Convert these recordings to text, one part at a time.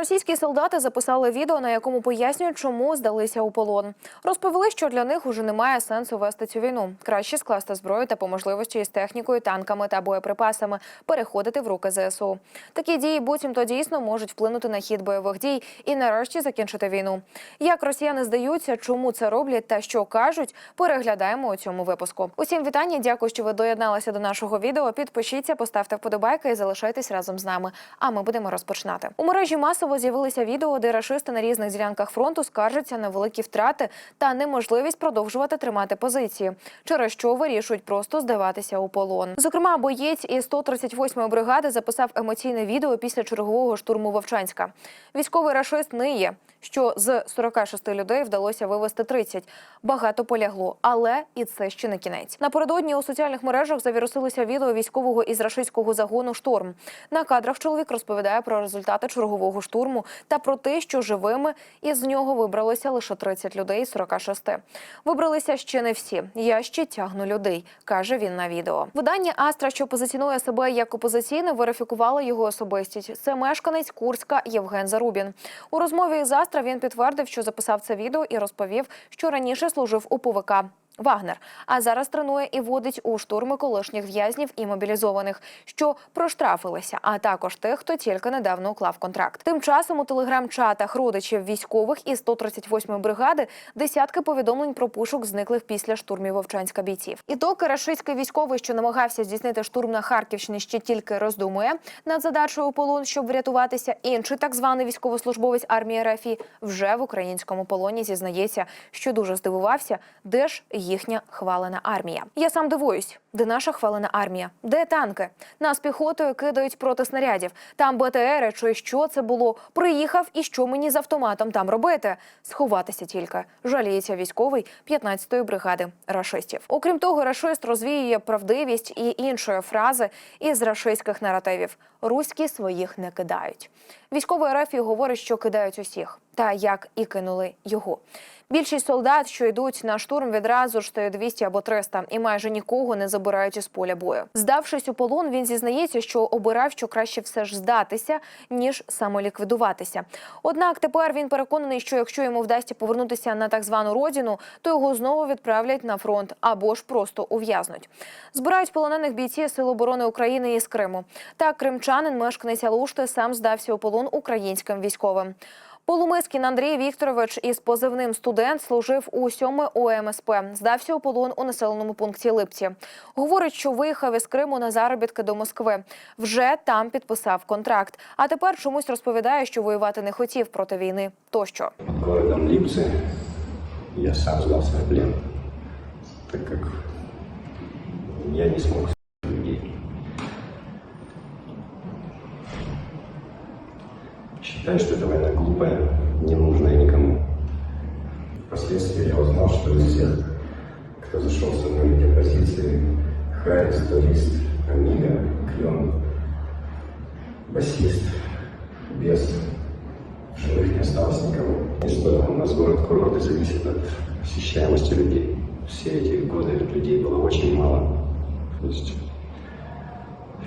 Російські солдати записали відео, на якому пояснюють, чому здалися у полон. Розповіли, що для них уже немає сенсу вести цю війну. Краще скласти зброю та по можливості із технікою, танками та боєприпасами переходити в руки ЗСУ. Такі дії буцімто дійсно можуть вплинути на хід бойових дій і нарешті закінчити війну. Як росіяни здаються, чому це роблять та що кажуть, переглядаємо у цьому випуску. Усім вітання. Дякую, що ви доєдналися до нашого відео. Підпишіться, поставте вподобайки і залишайтесь разом з нами. А ми будемо розпочинати. У мережі масово з'явилися відео, де рашисти на різних ділянках фронту скаржаться на великі втрати та неможливість продовжувати тримати позиції, через що вирішують просто здаватися у полон. Зокрема, боєць із 138-ї бригади записав емоційне відео після чергового штурму Вовчанська. Військовий рашист ниє, що з 46 людей вдалося вивести 30. Багато полягло, але і це ще не кінець. Напередодні у соціальних мережах завірусилося відео військового із рашистського загону Шторм. На кадрах чоловік розповідає про результати чергового штурму та про те, що живими із нього вибралося лише 30 людей з 46. Вибралися ще не всі. Я ще тягну людей, каже він на відео. Видання Астра, що позиціонує себе як опозиційне, верифікувало його особистість. Це мешканець Курська Євген Зарубін. У розмові із Астра він підтвердив, що записав це відео і розповів, що раніше служив у ПВК. Вагнер, а зараз тренує і водить у штурми колишніх в'язнів і мобілізованих, що проштрафилися, а також тих, хто тільки недавно уклав контракт. Тим часом у телеграм-чатах родичів військових із 138-ї бригади десятки повідомлень про пошук зниклих після штурмів Вовчанська бійців. І доки рашистський військовий, що намагався здійснити штурм на Харківщині, ще тільки роздумує над задачею полон, щоб врятуватися, інший так званий військовослужбовець армії РФ вже в українському полоні зізнається, що дуже здивувався, де ж їхня хвалена армія. Я сам дивуюсь, де наша хвалена армія, де танки? Нас піхотою кидають проти снарядів. Там БТРи, чи що це було? Приїхав і що мені з автоматом там робити? Сховатися тільки жаліється військовий 15-ї бригади рашистів. Окрім того, рашист розвіює правдивість і іншої фрази із рашистських наративів: руські своїх не кидають. Військовий РФ говорить, що кидають усіх, та як і кинули його. Більшість солдат, що йдуть на штурм, відразу ж стає 200 або 300 і майже нікого не забирають із поля бою. Здавшись у полон, він зізнається, що обирав, що краще все ж здатися, ніж самоліквідуватися. Однак тепер він переконаний, що якщо йому вдасться повернутися на так звану родину, то його знову відправлять на фронт або ж просто ув'язнуть. Збирають полонених бійці Сил оборони України із Криму. Так, кримчанин, мешканець Алушти, сам здався у полон українським військовим. Полумискін Андрій Вікторович із позивним студент служив у 7 ОМСП. Здався у полон у населеному пункті Липці. Говорить, що виїхав із Криму на заробітки до Москви. Вже там підписав контракт. А тепер чомусь розповідає, що воювати не хотів проти війни. Тощо Под городом Липцы я сам сдался в плен, так как я не смог Считаю, что эта война глупая, не нужная никому. Впоследствии я узнал, что из всех, кто зашел со мной в эти позиции, Харрис, Турист, Амига, Клен, басист, без живых не осталось никого. И что у нас город-курорт и зависит от посещаемости людей. Все эти годы людей было очень мало. То есть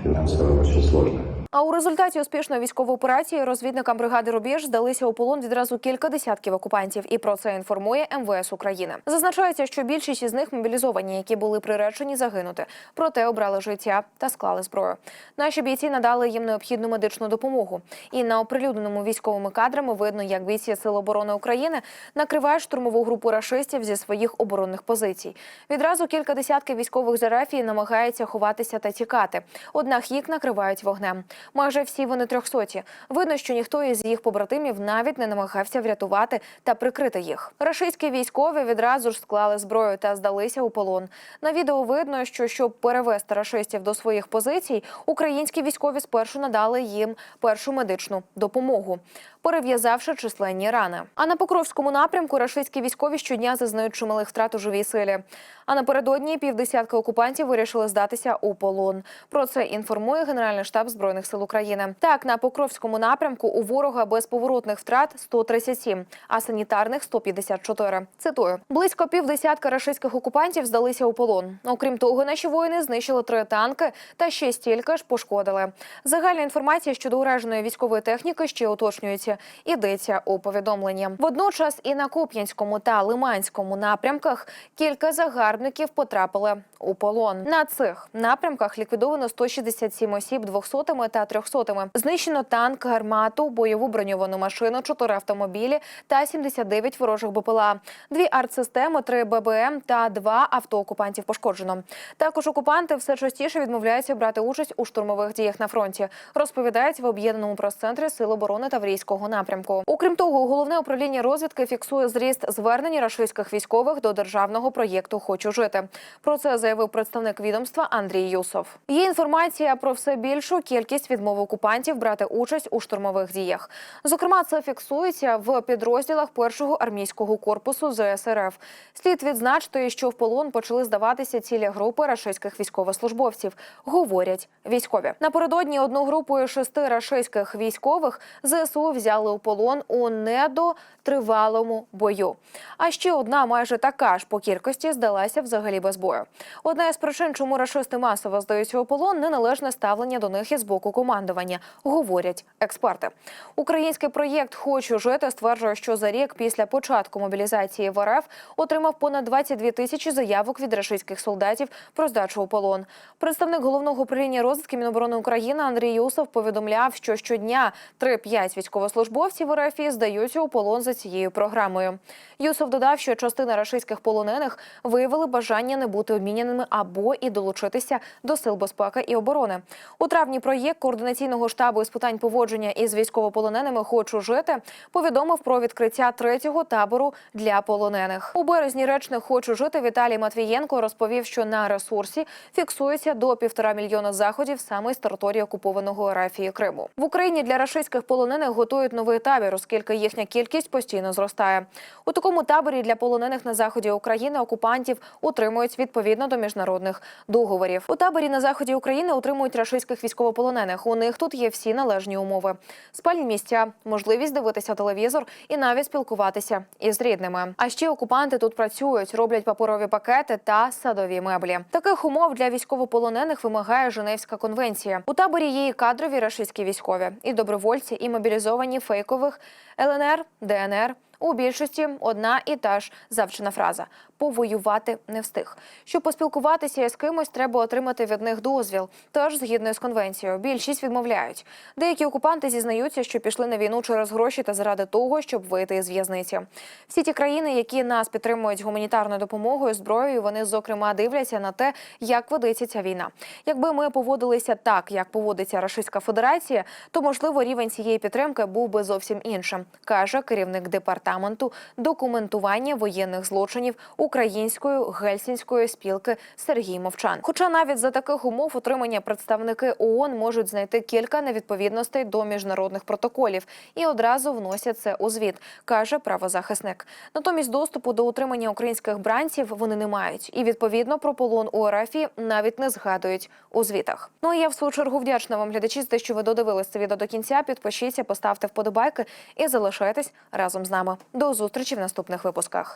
финансово очень сложно. А у результаті успішної військової операції розвідникам бригади Рубіж здалися у полон відразу кілька десятків окупантів, і про це інформує МВС України. Зазначається, що більшість із них мобілізовані, які були приречені загинути, проте обрали життя та склали зброю. Наші бійці надали їм необхідну медичну допомогу. І на оприлюдненому військовими кадрами видно, як бійці Сил оборони України накривають штурмову групу рашистів зі своїх оборонних позицій. Відразу кілька десятків військових з Арафії намагаються ховатися та тікати. Однак їх накривають вогнем. Майже всі вони трьохсоті. Видно, що ніхто із їх побратимів навіть не намагався врятувати та прикрити їх. Рашистські військові відразу ж склали зброю та здалися у полон. На відео видно, що щоб перевести рашистів до своїх позицій, українські військові спершу надали їм першу медичну допомогу, перев'язавши численні рани. А на Покровському напрямку рашистські військові щодня зазнають чималих втрат у живій силі. А напередодні півдесятка окупантів вирішили здатися у полон. Про це інформує Генеральний штаб збройних сил сил України. Так, на Покровському напрямку у ворога безповоротних втрат 137, а санітарних 154. Цитую: близько півдесятка рашистських окупантів здалися у полон. Окрім того, наші воїни знищили три танки та ще стільки ж пошкодили. Загальна інформація щодо ураженої військової техніки ще уточнюється. Йдеться у повідомленні. Водночас і на Куп'янському та Лиманському напрямках кілька загарбників потрапили у полон. На цих напрямках ліквідовано 167 осіб 200-ми та 300-ми. Знищено танк, гармату, бойову броньовану машину, 4 автомобілі та 79 ворожих БПЛА, дві артсистеми, 3 ББМ та два авто окупантів пошкоджено. Також окупанти все частіше відмовляються брати участь у штурмових діях на фронті. Розповідають в об'єднаному прес-центрі Сил оборони Таврійського напрямку. Окрім того, головне управління розвідки фіксує зріст звернень рашистських військових до державного проєкту Хочу жити. Про це заявив представник відомства Андрій Юсов. Є інформація про все більшу кількість відмов окупантів брати участь у штурмових діях. Зокрема, це фіксується в підрозділах першого армійського корпусу ЗСРФ. Слід відзначити, що в полон почали здаватися цілі групи рашистських військовослужбовців. Говорять військові. Напередодні одну групу шести рашистських військових ЗСУ взяли у полон у недотривалому бою. А ще одна майже така ж по кількості здалася взагалі без бою. Одна із причин, чому рашисти масово здаються у полон, неналежне ставлення до них із боку командування, говорять експерти. Український проєкт Хочу жити стверджує, що за рік після початку мобілізації в РФ отримав понад 22 тисячі заявок від рашистських солдатів про здачу у полон. Представник головного управління розвідки Міноборони України Андрій Юсов повідомляв, що щодня 3-5 військовослужбовців РФ здаються у полон за цією програмою. Юсов додав, що частина рашистських полонених виявили бажання не бути обміняними або і долучитися до сил безпеки і оборони. У травні проєкт координаційного штабу із питань поводження із військовополоненими Хочу жити повідомив про відкриття третього табору для полонених. У березні речник Хочу жити Віталій Матвієнко розповів, що на ресурсі фіксується до півтора мільйона заходів саме з території окупованого Арафії Криму. В Україні для рашистських полонених готують новий табір, оскільки їхня кількість постійно зростає. У такому таборі для полонених на заході України окупантів утримують відповідно до міжнародних договорів. У таборі на заході України утримують рашистських військовополонених. У них тут є всі належні умови: спальні місця, можливість дивитися телевізор і навіть спілкуватися із рідними. А ще окупанти тут працюють, роблять паперові пакети та садові меблі. Таких умов для військовополонених вимагає Женевська конвенція. У таборі є і кадрові рашистські військові, і добровольці, і мобілізовані фейкових ЛНР, ДНР. У більшості одна і та ж завчена фраза повоювати не встиг. Щоб поспілкуватися із кимось, треба отримати від них дозвіл. Тож, згідно з конвенцією, більшість відмовляють. Деякі окупанти зізнаються, що пішли на війну через гроші та заради того, щоб вийти із в'язниці. Всі ті країни, які нас підтримують гуманітарною допомогою, зброєю, вони зокрема дивляться на те, як ведеться ця війна. Якби ми поводилися так, як поводиться Рашистська Федерація, то можливо рівень цієї підтримки був би зовсім іншим, каже керівник департаменту документування воєнних злочинів Української гельсінської спілки Сергій Мовчан. Хоча навіть за таких умов утримання представники ООН можуть знайти кілька невідповідностей до міжнародних протоколів і одразу вносять це у звіт, каже правозахисник. Натомість доступу до утримання українських бранців вони не мають, і відповідно про полон у РФ навіть не згадують у звітах. Ну а я в свою чергу вдячна вам, глядачі, за те, що ви додивились це відео до кінця. Підпишіться, поставте вподобайки і залишайтесь разом з нами. До зустрічі в наступних випусках.